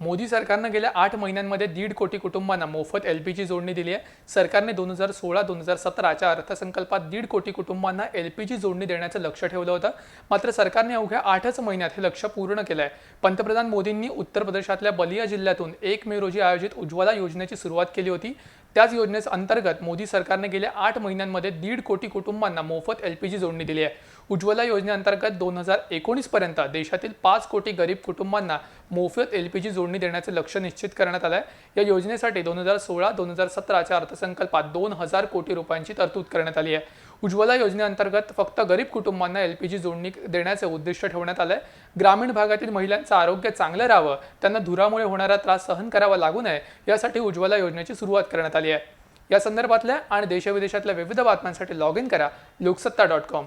मोदी सरकारनं गेल्या आठ महिन्यांमध्ये दीड कोटी कुटुंबांना मोफत एल पी जी जोडणी दिली आहे. सरकारने दोन हजार सोळा दोन हजार सतराच्या अर्थसंकल्पात दीड कोटी कुटुंबांना एल पी जी जोडणी देण्याचं लक्ष ठेवलं होतं. मात्र सरकारने अवघ्या आठच महिन्यात हे लक्ष पूर्ण केलं आहे पंतप्रधान मोदींनी उत्तर प्रदेशातल्या बलिया जिल्ह्यातून एक मे रोजी आयोजित उज्ज्वला योजनेची सुरुवात केली होती. त्याच योजनेस अंतर्गत मोदी सरकारने गेल्या आठ महिन्यांमध्ये दीड कोटी कुटुंबांना मोफत एल पी जी जोडणी दिली आहे. उज्ज्वला योजनेअंतर्गत दोन हजार एकोणीसपर्यंत देशातील पाच कोटी गरीब कुटुंबांना मोफत एल पी जी जोडणी देण्याचे लक्ष निश्चित करण्यात आलं आहे या योजनेसाठी दोन हजार सोळा दोन हजार सतराच्या अर्थसंकल्पात दोन हजार कोटी रुपयांची तरतूद करण्यात आली आहे. उज्ज्वला योजनेअंतर्गत फक्त गरीब कुटुंबांना एल पी जी जोडणी देण्याचे उद्दिष्ट ठेवण्यात आलं आहे ग्रामीण भागातील महिलांचं आरोग्य चांगलं राहावं त्यांना धुरामुळे होणारा त्रास सहन करावा लागू नये यासाठी उज्ज्वला योजनेची सुरुवात करण्यात आली आहे. या संदर्भातल्या आणि देशविदेशातल्या विविध बातम्यांसाठी लॉग इन करा लोकसत्ता डॉट कॉम.